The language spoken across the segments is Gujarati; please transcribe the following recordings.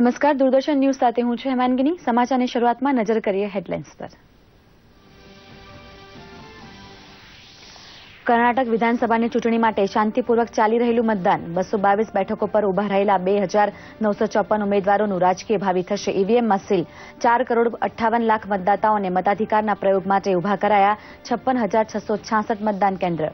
નમસ્કાર, દૂરદર્શન ન્યૂઝ સાથે હું છું હેમાંગીની સમાચારની શરૂઆતમાં નજર કરીએ હેડલાઇન્સ પર. કર્ણાટક વિધાનસભાની ચૂંટણી માટે શાંતિપૂર્વક ચાલી રહેલું મતદાન. બસો બાવીસ બેઠકો પર ઊભા રહેલા બે હજાર નવસો ચોપન ઉમેદવારોનું રાજકીય ભાવિ થશે. ઈવીએમમાં સીલ ચાર કરોડ અઠ્ઠાવન લાખ મતદાતાઓને મતાધિકારના પ્રયોગ માટે ઊભા કરાયા છપ્પન હજાર છસો છાસઠ મતદાન કેન્દ્ર.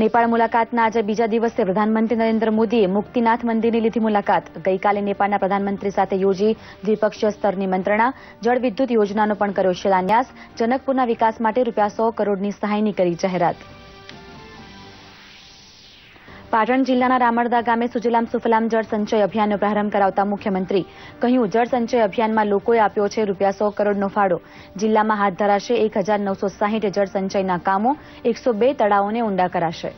નેપાળ મુલાકાતના આજે બીજા દિવસે પ્રધાનમંત્રી નરેન્દ્ર મોદીએ મુક્તિનાથ મંદિરની લીધી મુલાકાત. ગઈકાલે નેપાળના પ્રધાનમંત્રી સાથે યોજી દ્વિપક્ષીય સ્તરની મંત્રણા, જળ વિદ્યુત યોજનાનો પણ કર્યો શિલાન્યાસ. જનકપુરના વિકાસ માટે રૂપિયા સો કરોડની સહાયની કરી જાહેરાત. પાટણ જિલ્લાના રામરદા ગામે સુજલામ સુફલામ જળ સંચય અભિયાનનો પ્રારંભ કરાવતા મુખ્યમંત્રી કહ્યું, જળ સંચય અભિયાનમાં લોકોએ આપ્યો છે રૂપિયા સો કરોડનો ફાળો. જિલ્લામાં હાથ ધરાશે એક જળ સંચયના કામો, એકસો તળાવોને ઊંડા કરાશે.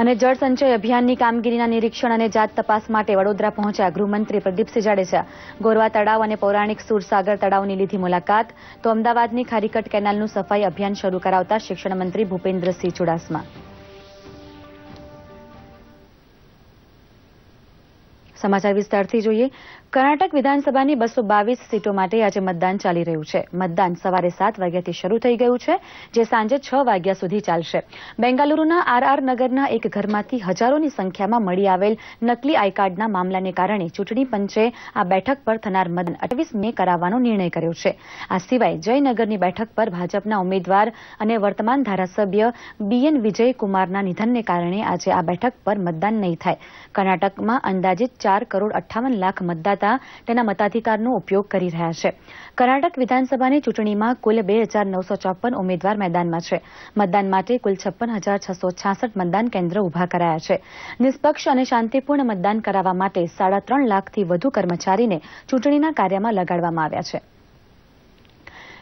અને જળ સંચય અભિયાનની કામગીરીના નિરીક્ષણ અને જાત તપાસ માટે વડોદરા પહોંચ્યા ગૃહમંત્રી પ્રદીપસિંહ જાડેજા. ગોરવા તળાવ અને પૌરાણિક સુરસાગર તળાવની લીધી મુલાકાત. તો અમદાવાદની ખારીકટ કેનાલનું સફાઈ અભિયાન શરૂ કરાવતા શિક્ષણમંત્રી ભૂપેન્દ્રસિંહ ચુડાસમા. સમાચાર વિસ્તારથી જોઈએ. કર્ણાટક વિધાનસભાની બસો બાવીસ સીટો માટે આજે મતદાન ચાલી રહ્યું છે. મતદાન સવારે સાત વાગ્યાથી શરૂ થઈ ગયું છે, જે સાંજે છ વાગ્યા સુધી ચાલશે. બેંગાલુરુના આરઆર નગરના એક ઘરમાંથી હજારોની સંખ્યામાં મળી આવેલ નકલી આઈકાર્ડના મામલાને કારણે ચૂંટણી પંચે આ બેઠક પર થનાર મતદાન અઠવીસ મે કરાવવાનો નિર્ણય કર્યો છે. આ સિવાય જયનગરની બેઠક પર ભાજપના ઉમેદવાર અને વર્તમાન ધારાસભ્ય બીએન વિજયકુમારના નિધનને કારણે આજે આ બેઠક પર મતદાન નહીં થાય. કર્ણાટકમાં અંદાજિત ચાર કરોડ અઠ્ઠાવન લાખ મતદાતા તેના મતાધિકારનો ઉપયોગ કરી રહ્યા છે. કર્ણાટક વિધાનસભાની ચૂંટણીમાં કુલ બે હજાર નવસો ચોપન ઉમેદવાર મેદાનમાં છે. મતદાન માટે કુલ છપ્પન હજાર છસો છાસઠ મતદાન કેન્દ્ર ઊભા કરાયા છે. નિષ્પક્ષ અને શાંતિપૂર્ણ મતદાન કરાવવા માટે સાડા ત્રણ લાખથી વધુ કર્મચારીને ચૂંટણીના કાર્યમાં લગાડવામાં આવ્યા છે.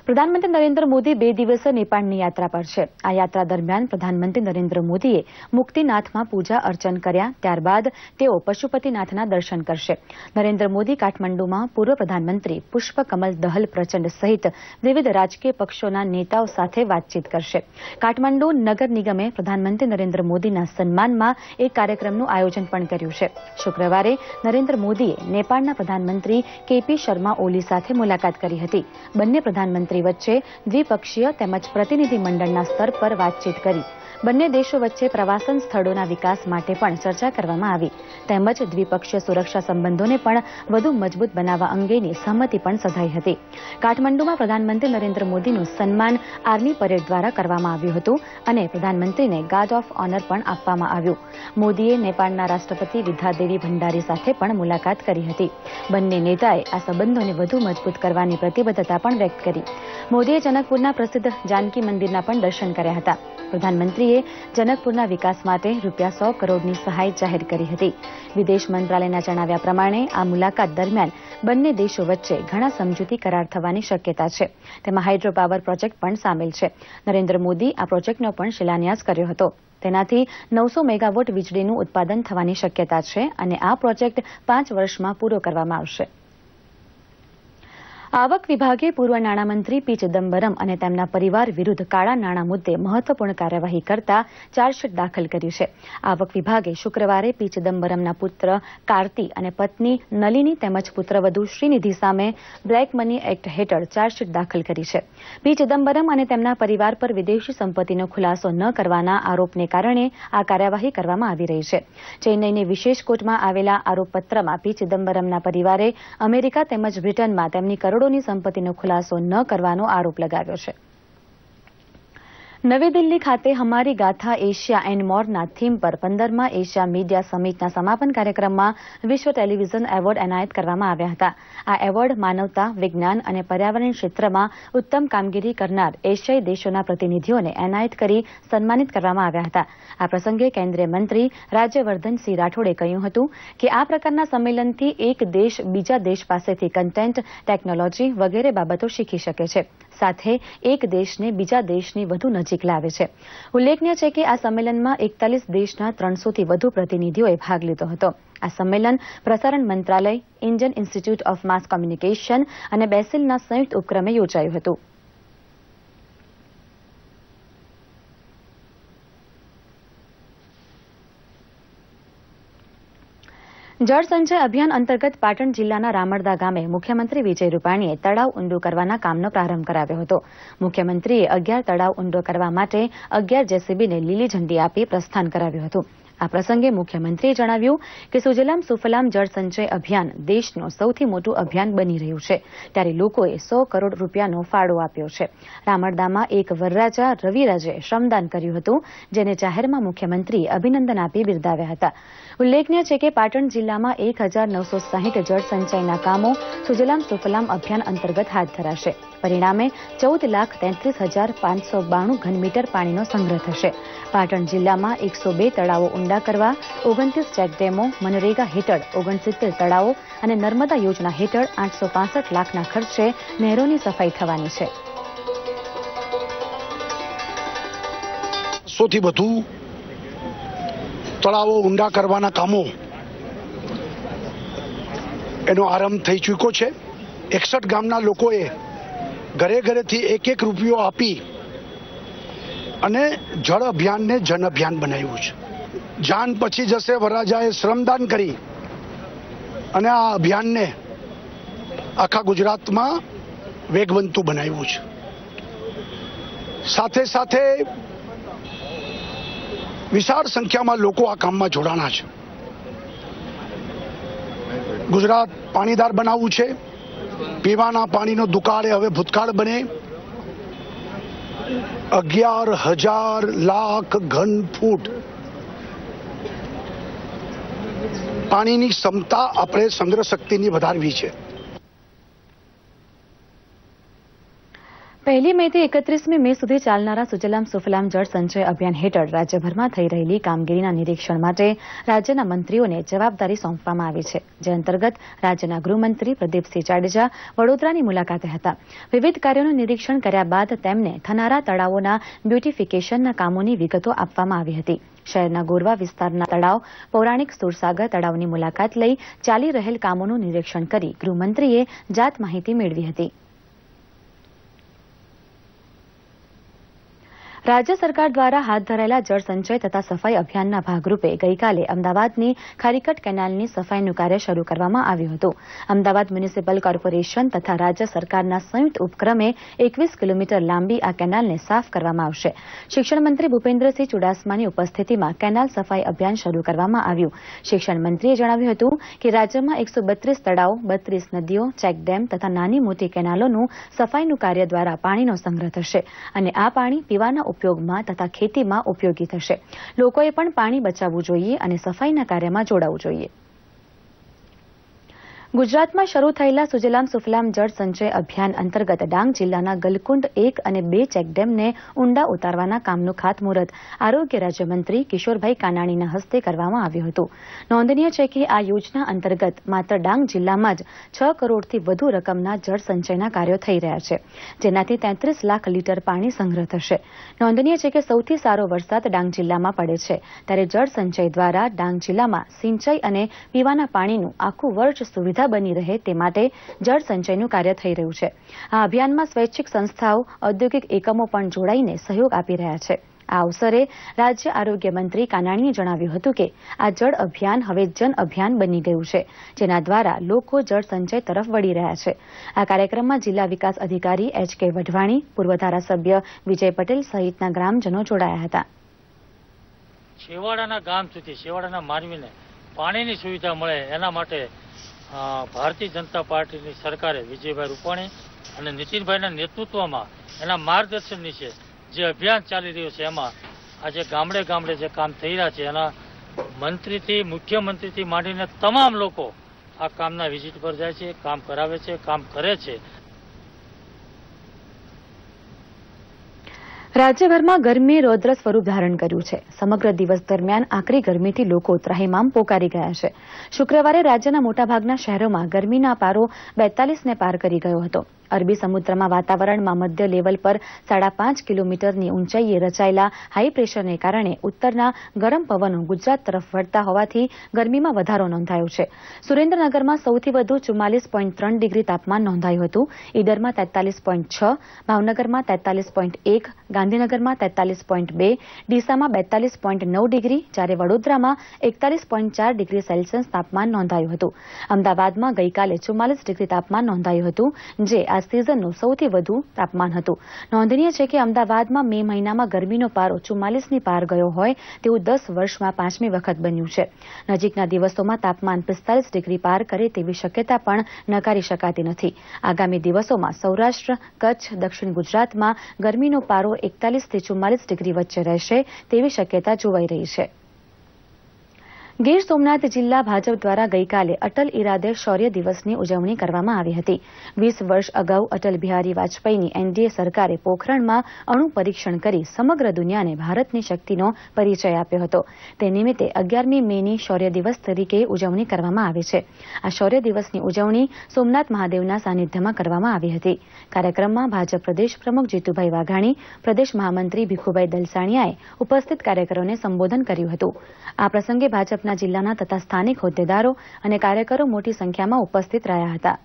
પ્રધાનમંત્રી નરેન્દ્ર મોદી બે દિવસે નેપાળની યાત્રા પર છે. આ યાત્રા દરમિયાન પ્રધાનમંત્રી નરેન્દ્ર મોદીએ મુક્તિનાથમાં પૂજા અર્ચન કર્યા. ત્યારબાદ તેઓ પશુપતિનાથના દર્શન કરશે. નરેન્દ્ર મોદી કાઠમંડુમાં પૂર્વ પ્રધાનમંત્રી પુષ્પકમલ દહલ પ્રચંડ સહિત વિવિધ રાજકીય પક્ષોના નેતાઓ સાથે વાતચીત કરશે. કાઠમંડુ નગર નિગમે પ્રધાનમંત્રી નરેન્દ્ર મોદીના સન્માનમાં એક કાર્યક્રમનું આયોજન પણ કર્યું છે. શુક્રવારે નરેન્દ્ર મોદીએ નેપાળના પ્રધાનમંત્રી કેપી શર્મા ઓલી સાથે મુલાકાત કરી હતી. બંને પ્રધાનમંત્રી વચ્ચે દ્વિપક્ષીય તેમજ પ્રતિનિધિ મંડળના સ્તર પર વાતચીત કરી. બંને દેશો વચ્ચે પ્રવાસન સ્થળોના વિકાસ માટે પણ ચર્ચા કરવામાં આવી. તેમજ દ્વિપક્ષીય સુરક્ષા સંબંધોને પણ વધુ મજબૂત બનાવવા અંગેની સહમતિ પણ સધાઈ હતી. કાઠમંડુમાં પ્રધાનમંત્રી નરેન્દ્ર મોદીનું સન્માન આર્મી પરેડ દ્વારા કરવામાં આવ્યું હતું અને પ્રધાનમંત્રીને ગાર્ડ ઓફ ઓનર પણ આપવામાં આવ્યું. મોદીએ નેપાળના રાષ્ટ્રપતિ વિદ્યાદેવી ભંડારી સાથે પણ મુલાકાત કરી હતી. બંને નેતાએ આ સંબંધોને વધુ મજબૂત કરવાની પ્રતિબદ્ધતા પણ વ્યક્ત કરી. મોદીએ જનકપુરના પ્રસિદ્ધ જાનકી મંદિરના પણ દર્શન કર્યા હતા. પ્રધાનમંત્રીએ જનકપુરના વિકાસ માટે રૂપિયા સો કરોડની સહાય જાહેર કરી હતી. વિદેશ મંત્રાલયના જણાવ્યા પ્રમાણે આ મુલાકાત દરમિયાન બંને દેશો વચ્ચે ઘણા સમજૂતી કરાર થવાની શક્યતા છે. તેમાં હાઇડ્રો પાવર પ્રોજેક્ટ પણ સામેલ છે. નરેન્દ્ર મોદી આ પ્રોજેક્ટનો પણ શિલાન્યાસ કર્યો હતો. તેનાથી નવસો મેગાવોટ વીજળીનું ઉત્પાદન થવાની શક્યતા છે અને આ પ્રોજેક્ટ પાંચ વર્ષમાં પૂરો કરવામાં આવશે. આવક વિભાગે પૂર્વ નાણામંત્રી પી ચિદમ્બરમ અને તેમના પરિવાર વિરુદ્ધ કાળા નાણાં મુદ્દે મહત્વપૂર્ણ કાર્યવાહી કરતા ચાર્જશીટ દાખલ કર્યું છે. આવક વિભાગે શુક્રવારે પી ચિદમ્બરમના પુત્ર કાર્તિ અને પત્ની નલિની તેમજ પુત્રવધુ શ્રીનિધિ સામે બ્લેક મની એક્ટ હેઠળ ચાર્જશીટ દાખલ કરી છે. પી ચિદમ્બરમ અને તેમના પરિવાર પર વિદેશી સંપત્તિનો ખુલાસો ન કરવાના આરોપને કારણે આ કાર્યવાહી કરવામાં આવી રહી છે. ચેન્નઈની વિશેષ કોર્ટમાં આવેલા આરોપપત્રમાં પી ચિદમ્બરમના પરિવારે અમેરિકા તેમજ બ્રિટનમાં તેમની કરોડોની સંપત્તિનો ખુલાસો ન કરવાનો આરોપ લગાવ્યો છે. નવી દિલ્હી ખાતે હમારી ગાથા એશિયા એન્ડ મોરના થીમ પર પંદરમાં એશિયા મીડિયા સમિટના સમાપન કાર્યક્રમમાં વિશ્વ ટેલિવિઝન એવોર્ડ એનાયત કરવામાં આવ્યા હતા. આ એવોર્ડ માનવતા, વિજ્ઞાન અને પર્યાવરણ ક્ષેત્રમાં ઉત્તમ કામગીરી કરનાર એશિયાઈ દેશોના પ્રતિનિધિઓને એનાયત કરી સન્માનિત કરવામાં આવ્યા હતા. આ પ્રસંગે કેન્દ્રીય મંત્રી રાજ્યવર્ધનસિંહ રાઠોડે કહ્યું હતું કે આ પ્રકારના સંમેલનથી એક દેશ બીજા દેશ પાસેથી કન્ટેન્ટ ટેકનોલોજી વગેરે બાબતો શીખી શકે છે. સાથે એક દેશને બીજા દેશની વધુ નજીક લાવે છે. ઉલ્લેખનીય છે કે આ સંમેલનમાં એકતાલીસ દેશના ત્રણસોથી વધુ પ્રતિનિધિઓએ ભાગ લીધો હતો. આ સંમેલન પ્રસારણ મંત્રાલય, Indian Institute of Mass Communication અને બેસિલના સંયુક્ત ઉપક્રમે યોજાયું હતું. જળ સંચય અભિયાન અંતર્ગત પાટણ જિલ્લાના રામરદા ગામે મુખ્યમંત્રી વિજય રૂપાણીએ તળાવ ઊંડું કરવાના કામનો પ્રારંભ કરાવ્યો હતો. મુખ્યમંત્રીએ અગિયાર તળાવ ઊંડો કરવા માટે અગિયાર જેસીબીને લીલી ઝંડી આપી પ્રસ્થાન કરાવ્યું હતું. આ પ્રસંગે મુખ્યમંત્રીએ જણાવ્યું કે સુજલામ સુફલામ જળ સંચય અભિયાન દેશનું સૌથી મોટું અભિયાન બની રહ્યું છે. ત્યારે લોકોએ સો કરોડ રૂપિયાનો ફાળો આપ્યો છે. રામરદામાં એક વરરાજા રવિરાજે શ્રમદાન કર્યું હતું, જેને જાહેરમાં મુખ્યમંત્રીએ અભિનંદન આપી બિરદાવ્યા હતા. ઉલ્લેખનીય છે કે પાટણ જિલ્લામાં એક હજાર નવસો સાહીઠ જળ સંચયના કામો સુજલામ સુફલામ અભિયાન અંતર્ગત હાથ ધરાશે. પરિણામે ચૌદ લાખ તેત્રીસ હજાર પાંચસો બાણું ઘનમીટર પાણીનો સંગ્રહ થશે. પાટણ જિલ્લામાં એકસો બે તળાવો ઊંડા કરવા, ઓગણત્રીસ ચેકડેમો મનરેગા હેઠળ ઓગણસિત્તેર તળાવો અને નર્મદા યોજના હેઠળ આઠસો પાસઠ લાખના ખર્ચે નહેરોની સફાઈ થવાની છે. સૌથી વધુ તળાવો ઊંડા કરવાના કામો એનો આરંભ થઈ ચૂક્યો છે. એકસઠ ગામના લોકોએ ઘરે ઘરેથી એક એક રૂપિયો આપી અને જળ અભિયાનને જન અભિયાન બનાવ્યું છે. જાન પછી જશે વરરાજાએ શ્રમદાન કરી અને આ અભિયાનને આખા ગુજરાતમાં વેગવંતું બનાવ્યું છે. સાથે સાથે વિશાળ સંખ્યામાં લોકો આ કામમાં જોડાણા છે. ગુજરાત પાણીદાર બનાવવું છે. પીવાના પાણીનો દુકાળ હવે ભૂતકાળ બને. અગિયાર હજાર લાખ ઘન ફૂટ. પાણીની ક્ષમતા આપણે સંગ્રહ શક્તિની વધારવી છે. પહેલી મે થી એકત્રીસમી મે સુધી ચાલનારા સુજલામ સુફલામ જળ સંચય અભિયાન હેઠળ રાજ્યભરમાં થઈ રહેલી કામગીરીના નિરીક્ષણ માટે રાજ્યના મંત્રીઓને જવાબદારી સોંપવામાં આવી છે. જે અંતર્ગત રાજ્યના ગૃહમંત્રી પ્રદીપસિંહ જાડેજા વડોદરાની મુલાકાતે હતા. વિવિધ કાર્યોનું નિરીક્ષણ કર્યા બાદ તેમને થનારા તળાવોના બ્યુટિફિકેશનના કામોની વિગતો આપવામાં આવી હતી. શહેરના ગોરવા વિસ્તારના તળાવ, પૌરાણિક સુરસાગર તળાવની મુલાકાત લઈ ચાલી રહેલ કામોનું નિરીક્ષણ કરી ગૃહમંત્રીએ જાત માહિતી મેળવી હતી. રાજ્ય સરકાર દ્વારા હાથ ધરાયેલા જળ સંચય તથા સફાઈ અભિયાનના ભાગરૂપે ગઈકાલે અમદાવાદની ખારીકટ કેનાલની સફાઈનું કાર્ય શરૂ કરવામાં આવ્યું હતું. અમદાવાદ મ્યુનિસિપલ કોર્પોરેશન તથા રાજ્ય સરકારના સંયુક્ત ઉપક્રમે એકવીસ કિલોમીટર લાંબી આ કેનાલને સાફ કરવામાં આવશે. શિક્ષણ મંત્રી ભૂપેન્દ્રસિંહ ચુડાસમાની ઉપસ્થિતિમાં કેનાલ સફાઈ અભિયાન શરૂ કરવામાં આવ્યું. શિક્ષણ મંત્રીએ જણાવ્યું હતું કે રાજ્યમાં એકસો બત્રીસ તળાવ, બત્રીસ નદીઓ ચેકડેમ તથા નાની મોટી કેનાલોનું સફાઈનું કાર્ય દ્વારા પાણીનો સંગ્રહ થશે અને આ પાણી પીવાના ઉપયોગમાં તથા ખેતીમાં ઉપયોગી થશે. લોકોએ પણ પાણી બચાવવું જોઈએ અને સફાઈના કાર્યમાં જોડાવું જોઈએ. ગુજરાતમાં શરૂ થયેલા સુજલામ સુફલામ જળ સંચય અભિયાન અંતર્ગત ડાંગ જિલ્લાના ગલકુંડ એક અને બે ચેકડેમને ઊંડા ઉતારવાના કામનું ખાતમુહૂર્ત આરોગ્ય રાજ્યમંત્રી કિશોરભાઈ કાનાણીના હસ્તે કરવામાં આવ્યું હતું. નોંધનીય છે કે આ યોજના અંતર્ગત માત્ર ડાંગ જિલ્લામાં જ છ કરોડથી વધુ રકમના જળ સંચયના કાર્યો થઈ રહ્યા છે, જેનાથી તેત્રીસ લાખ લીટર પાણી સંગ્રહ થશે. નોંધનીય છે કે સૌથી સારો વરસાદ ડાંગ જિલ્લામાં પડે છે, ત્યારે જળ સંચય દ્વારા ડાંગ જિલ્લામાં સિંચાઈ અને પીવાના પાણીનું આખું વર્ષ સુવિધા બની રહે તે માટે જળ સંચયનું કાર્ય થઈ રહ્યું છે. આ અભિયાનમાં સ્વૈચ્છિક સંસ્થાઓ, ઔદ્યોગિક એકમો પણ જોડાઈને સહયોગ આપી રહ્યા છે. આ અવસરે રાજ્ય આરોગ્ય મંત્રી કાનાણીએ જણાવ્યું હતું કે આ જળ અભિયાન હવે જન અભિયાન બની ગયું છે, જેના દ્વારા લોકો જળ સંચય તરફ વળી રહ્યા છે. આ કાર્યક્રમમાં જિલ્લા વિકાસ અધિકારી એચ કે વઢવાણી, પૂર્વ ધારાસભ્ય વિજય પટેલ સહિતના ગ્રામજનો જોડાયા હતા. છેવાડાના ગામ સુધી, છેવાડાના માનવીને પાણીની સુવિધા મળે એના માટે ભારતીય જનતા પાર્ટીની સરકારે વિજયભાઈ રૂપાણી અને નીતિનભાઈના નેતૃત્વમાં એના માર્ગદર્શન નીચે જે અભિયાન ચાલી રહ્યું છે, એમાં આજે ગામડે ગામડે જે કામ થઈ રહ્યા છે, એના મંત્રીથી, મુખ્યમંત્રીથી માંડીને તમામ લોકો આ કામના વિઝિટ પર જાય છે, કામ કરાવે છે, કામ કરે છે. રાજ્યભરમાં ગરમીએ રૌદ્ર સ્વરૂપ ધારણ કર્યું છે. સમગ્ર દિવસ દરમિયાન આકરી ગરમીથી લોકો ત્રાહિમામ પોકારી ગયા છે. શુક્રવારે રાજ્યના મોટાભાગના શહેરોમાં ગરમીના પારો બેતાલીસને પાર કરી ગયો હતો. અરબી સમુદ્રમાં વાતાવરણમાં મધ્ય લેવલ પર સાડા પાંચ કિલોમીટરની ઊંચાઈએ રચાયેલા હાઈ પ્રેશરને કારણે ઉત્તરના ગરમ પવનો ગુજરાત તરફ વળતા હોવાથી ગરમીમાં વધારો નોંધાયો છે. સુરેન્દ્રનગરમાં સૌથી વધુ ચુમ્માલીસ પોઈન્ટ ત્રણ ડિગ્રી તાપમાન નોંધાયું હતું. ઈડરમાં તેતાલીસ પોઈન્ટ છ, ભાવનગરમાં તેતાલીસ પોઈન્ટ એક, ગાંધીનગરમાં તેતાલીસ પોઈન્ટ બે, ડીસામાં બેતાલીસ પોઈન્ટ નવ ડિગ્રી, જ્યારે વડોદરામાં એકતાલીસ પોઈન્ટ ચાર ડિગ્રી સેલ્સિયસ તાપમાન નોંધાયું હતું. અમદાવાદમાં ગઈકાલે ચુમ્માલીસ ડિગ્રી તાપમાન નોંધાયું હતું, જે આ સિઝનનું સૌથી વધુ તાપમાન હતું. નોંધનીય છે કે અમદાવાદમાં મે મહિનામાં ગરમીનો પારો ચુમ્માલીસની પાર ગયો હોય તેવું દસ વર્ષમાં પાંચમી વખત બન્યું છે. નજીકના દિવસોમાં તાપમાન પિસ્તાલીસ ડિગ્રી પાર કરે તેવી શક્યતા પણ નકારી શકાતી નથી. આગામી દિવસોમાં સૌરાષ્ટ્ર, કચ્છ, દક્ષિણ ગુજરાતમાં ગરમીનો પારો એકતાલીસથી ચુમ્માલીસ ડિગ્રી વચ્ચે રહેશે તેવી શક્યતા જોવાઈ રહી છે. ગીર સોમનાથ જિલ્લા ભાજપ દ્વારા ગઈકાલે અટલ ઇરાદે શૌર્ય દિવસની ઉજવણી કરવામાં આવી હતી. વીસ વર્ષ અગાઉ અટલ બિહારી વાજપેયીની એનડીએ સરકારે પોખરણમાં અણુ પરીક્ષણ કરી સમગ્ર દુનિયાને ભારતની શક્તિનો પરિચય આપ્યો હતો. તે નિમિત્તે અગિયારમી મેની શૌર્ય દિવસ તરીકે ઉજવણી કરવામાં આવે છે. આ શૌર્ય દિવસની ઉજવણી સોમનાથ મહાદેવના સાનિધ્યમાં કરવામાં આવી હતી. કાર્યક્રમમાં ભાજપ પ્રદેશ પ્રમુખ જીતુભાઈ વાઘાણી, પ્રદેશ મહામંત્રી ભીખુભાઈ દલસાણીયાએ ઉપસ્થિત કાર્યકરોને સંબોધન કર્યું હતું. આ પ્રસંગે ભાજપના જિલ્લાના તથા સ્થાનિક હોદ્દેદારો અને કાર્યકરો મોટી સંખ્યામાં ઉપસ્થિત રહ્યા હતા.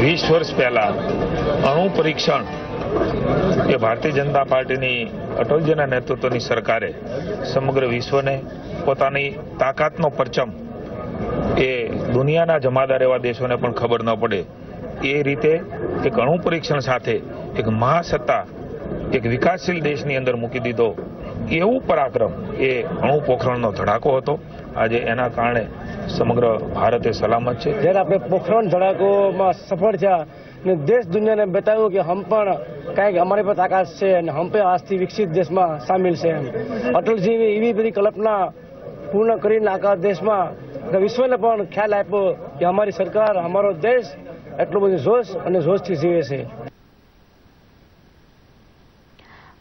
વીસ વર્ષ પહેલા અણુ પરીક્ષણ એ ભારતીય જનતા પાર્ટીની અટલજીના નેતૃત્વની સરકારે સમગ્ર વિશ્વને પોતાની તાકાતનો પરચમ દુનિયાના જમાદાર એવા દેશોને પણ ખબર ન પડે. એ રીતે એક અણુ પરીક્ષણ સાથે એક મહાસત્તા, એક વિકાસશીલ દેશની અંદર મૂકી દીધો. એવું પરાક્રમ એ અણુ પોખરણનો ધડાકો હતો. આજે એના કારણે સમગ્ર ભારતે સલામત છે. જ્યારે આપણે પોખરણ ધડાકોમાં સફળ થયા ને દેશ દુનિયાને બતાવ્યું કે હમ પણ કાંઈક અમારી પર તાકાત છે અને હમ પણ આજથી વિકસિત દેશમાં સામેલ છે એમ. અટલજીની એવી બધી કલ્પના પૂર્ણ કરીને આખા દેશમાં વિશ્વને પણ ખ્યાલ આપ્યો કે અમારી સરકાર, અમારો દેશ એટલું બધું જોશ અને જોશથી જીવે છે.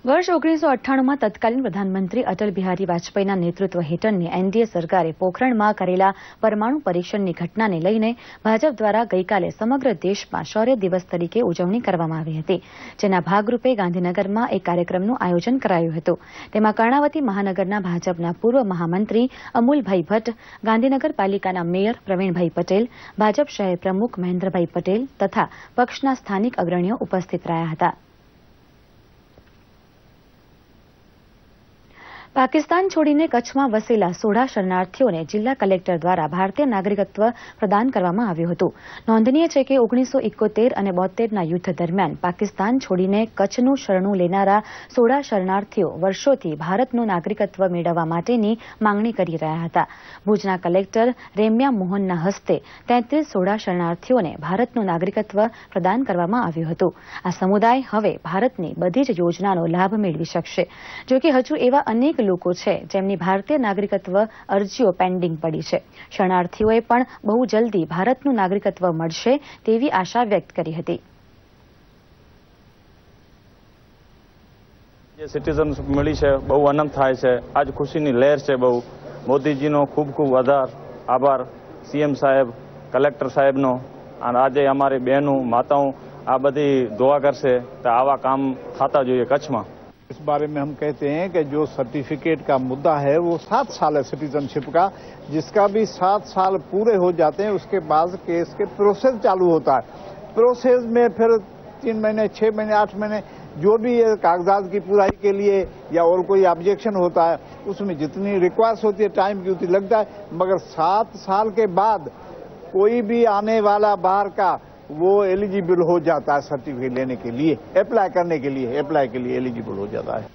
વર્ષ ઓગણીસો અઠ્ઠાણુંમાં તત્કાલીન પ્રધાનમંત્રી અટલ બિહારી વાજપેયીના નેતૃત્વ હેઠળની એનડીએ સરકારે પોખરણમાં કરેલા પરમાણુ પરીક્ષણની ઘટનાને લઈને ભાજપ દ્વારા ગઈકાલે સમગ્ર દેશમાં શૌર્ય દિવસ તરીકે ઉજવણી કરવામાં આવી હતી, જેના ભાગરૂપે ગાંધીનગરમાં એક કાર્યક્રમનું આયોજન કરાયું હતું. તેમાં કર્ણાવતી મહાનગરના ભાજપના પૂર્વ મહામંત્રી અમૂલભાઈ ભટ્ટ ગાંધીનગર પાલિકાના મેયર પ્રવીણભાઈ પટેલ, ભાજપ શહેર પ્રમુખ મહેન્દ્રભાઈ પટેલ તથા પક્ષના સ્થાનિક અગ્રણીઓ ઉપસ્થિત રહ્યા હતા. પાકિસ્તાન છોડીને કચ્છમાં વસેલા સોળા શરણાર્થીઓને જિલ્લા કલેક્ટર દ્વારા ભારતીય નાગરિકત્વ પ્રદાન કરવામાં આવ્યું હતું. નોંધનીય છે કે ઓગણીસો ઇકોતેર અને બોતેરના યુદ્ધ દરમિયાન પાકિસ્તાન છોડીને કચ્છનું શરણું લેનારા સોળા શરણાર્થીઓ વર્ષોથી ભારતનું નાગરિકત્વ મેળવવા માટેની માંગણી કરી રહ્યા હતા. ભુજના કલેક્ટર રેમ્યા મોહનના હસ્તે તેત્રીસ સોળા શરણાર્થીઓને ભારતનું નાગરિકત્વ પ્રદાન કરવામાં આવ્યું હતું. આ સમુદાય હવે ભારતની બધી જ યોજનાનો લાભ મેળવી શકશે. જોકે હજુ એવા અનેક લોકો છે. જેમની ભારતીય નાગરિકત્વ અરજીઓ પેન્ડિંગ પડી છે. શરણાર્થીઓએ પણ બહુ જલ્દી ભારતનું નાગરિકત્વ મળશે તેવી આશા વ્યક્ત કરી હતી. જે મળી છે, બહુ આનંદ થાય છે. આજ ખુશીની લહેર છે બહુ. મોદીજીનો ખૂબ ખૂબ આધાર, આભાર. સીએમ સાહેબ કલેક્ટર સાહેબનો. અને આજે અમારી બહેનો, માતાઓ આ બધી દુઆ કરશે તો આવા કામ થતા જોઈએ કચ્છમાં. इस बारे में हम कहते हैं कि जो सर्टिफिकेट का मुद्दा है, वो सात साल है सिटीजनशिप का, जिसका भी सात साल पूरे हो जाते हैं, उसके बाद केस के प्रोसेस चालू होता है। प्रोसेस में फिर तीन महीने, छह महीने, आठ महीने, जो भी कागजात की पुराई के लिए या और कोई ऑब्जेक्शन होता है, उसमें जितनी रिक्वायर्स होती है टाइम की उतनी लगता है, मगर सात साल के बाद कोई भी आने वाला बाहर का वो एलिजिबल हो जाता है सर्टिफिकेट लेने के लिए अप्लाई करने के लिए अप्लाई के लिए एलिजिबल हो जाता है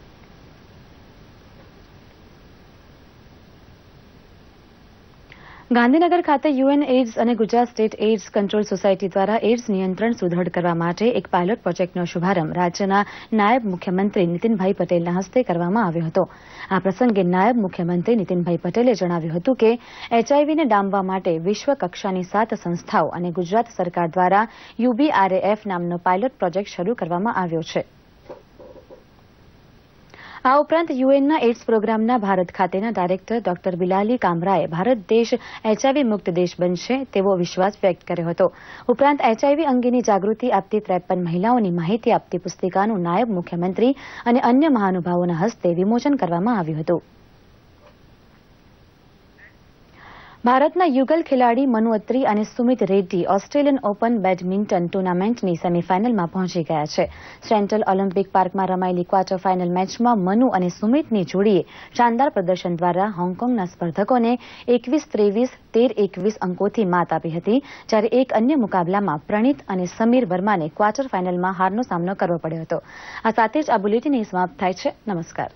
ગાંધીનગર ખાતે યુએન એઇડ્સ અને Gujarat State AIDS Control Society દ્વારા એઇડ્સ નિયંત્રણ સુદૃઢ કરવા માટે એક પાયલોટ પ્રોજેક્ટનો શુભારંભ રાજ્યના નાયબ મુખ્યમંત્રી નીતિનભાઈ પટેલના હસ્તે કરવામાં આવ્યો હતો. આ પ્રસંગે નાયબ મુખ્યમંત્રી નીતિનભાઈ પટેલે જણાવ્યું હતું કે એચઆઈવીને ડામવા માટે વિશ્વ કક્ષાની સાત સંસ્થાઓ અને ગુજરાત સરકાર દ્વારા યુબીઆરએએફ નામનો પાયલોટ પ્રોજેક્ટ શરૂ કરવામાં આવ્યો છે. આ ઉપરાંત યુએનના એઇડ્સ પ્રોગ્રામના ભારત ખાતેના ડાયરેક્ટર ડોક્ટર બિલાલી કામરાએ ભારત દેશ એચઆઈવી મુક્ત દેશ બનશે તેવો વિશ્વાસ વ્યક્ત કર્યો હતો. ઉપરાંત એચઆઈવી અંગેની જાગૃતિ આપતી ત્રેપન મહિલાઓની માહિતી આપતી પુસ્તિકાનું નાયબ મુખ્યમંત્રી અને અન્ય મહાનુભાવોના હસ્તે વિમોચન કરવામાં આવ્યું હતું. ભારતના યુગલ ખેલાડી મનુ અત્રી અને Sumit Reddy Australian Open badminton ટુર્નામેન્ટની સેમીફાઇનલમાં પહોંચી ગયા છે. સેન્ટ્રલ ઓલિમ્પિક પાર્કમાં રમાયેલી ક્વાર્ટર ફાઇનલ મેચમાં મનુ અને સુમિતની જોડીએ શાનદાર પ્રદર્શન દ્વારા હોંગકોંગના સ્પર્ધકોને એકવીસ ત્રેવીસ તેર એકવીસ અંકોથી માત આપી હતી, જ્યારે એક અન્ય મુકાબલામાં પ્રણીત અને સમીર વર્માને ક્વાર્ટર ફાઇનલમાં હારનો સામનો કરવો પડ્યો હતો. આ સાથે જ આ બુલેટિન સમાપ્ત થાય છે. નમસ્કાર.